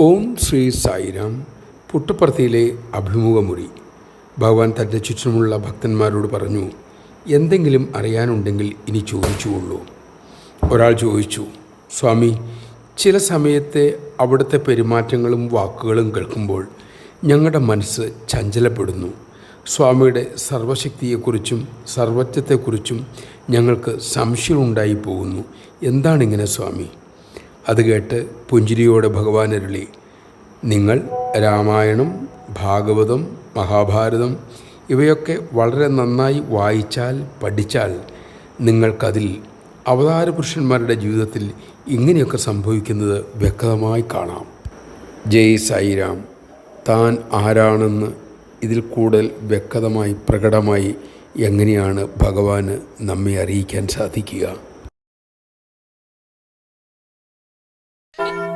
ഓം ശ്രീ സായിരാം പുട്ടപ്പർത്തിയിലെ അഭിമുഖമുറി ഭഗവാൻ തന്റെ ചുറ്റുമുള്ള ഭക്തന്മാരോട് പറഞ്ഞു എന്തെങ്കിലും അറിയാനുണ്ടെങ്കിൽ ഇനി ചോദിച്ചുകൊള്ളൂ. ഒരാൾ ചോദിച്ചു സ്വാമി ചില സമയത്തെ അവിടുത്തെ പെരുമാറ്റങ്ങളും വാക്കുകളും കേൾക്കുമ്പോൾ ഞങ്ങളുടെ മനസ്സ് ചഞ്ചലപ്പെടുന്നു. സ്വാമിയുടെ സർവശക്തിയെക്കുറിച്ചും സർവജ്ഞത്തെക്കുറിച്ചും ഞങ്ങൾക്ക് സംശയമുണ്ടായി പോകുന്നു. എന്താണിങ്ങനെ സ്വാമി? അത് കേട്ട് പുഞ്ചിരിയോടെ ഭഗവാൻ അരുളി. നിങ്ങൾ രാമായണം ഭാഗവതം മഹാഭാരതം ഇവയൊക്കെ വളരെ നന്നായി വായിച്ചാൽ പഠിച്ചാൽ നിങ്ങൾക്കതിൽ അവതാര പുരുഷന്മാരുടെ ജീവിതത്തിൽ ഇങ്ങനെയൊക്കെ സംഭവിക്കുന്നത് വ്യക്തമായി കാണാം. ജയ് സായിരാം. താൻ ആരാണെന്ന് ഇതിൽ കൂടുതൽ വ്യക്തമായി പ്രകടമായി എങ്ങനെയാണ് ഭഗവാന് നമ്മെ അറിയിക്കാൻ സാധിക്കുക? Thank you.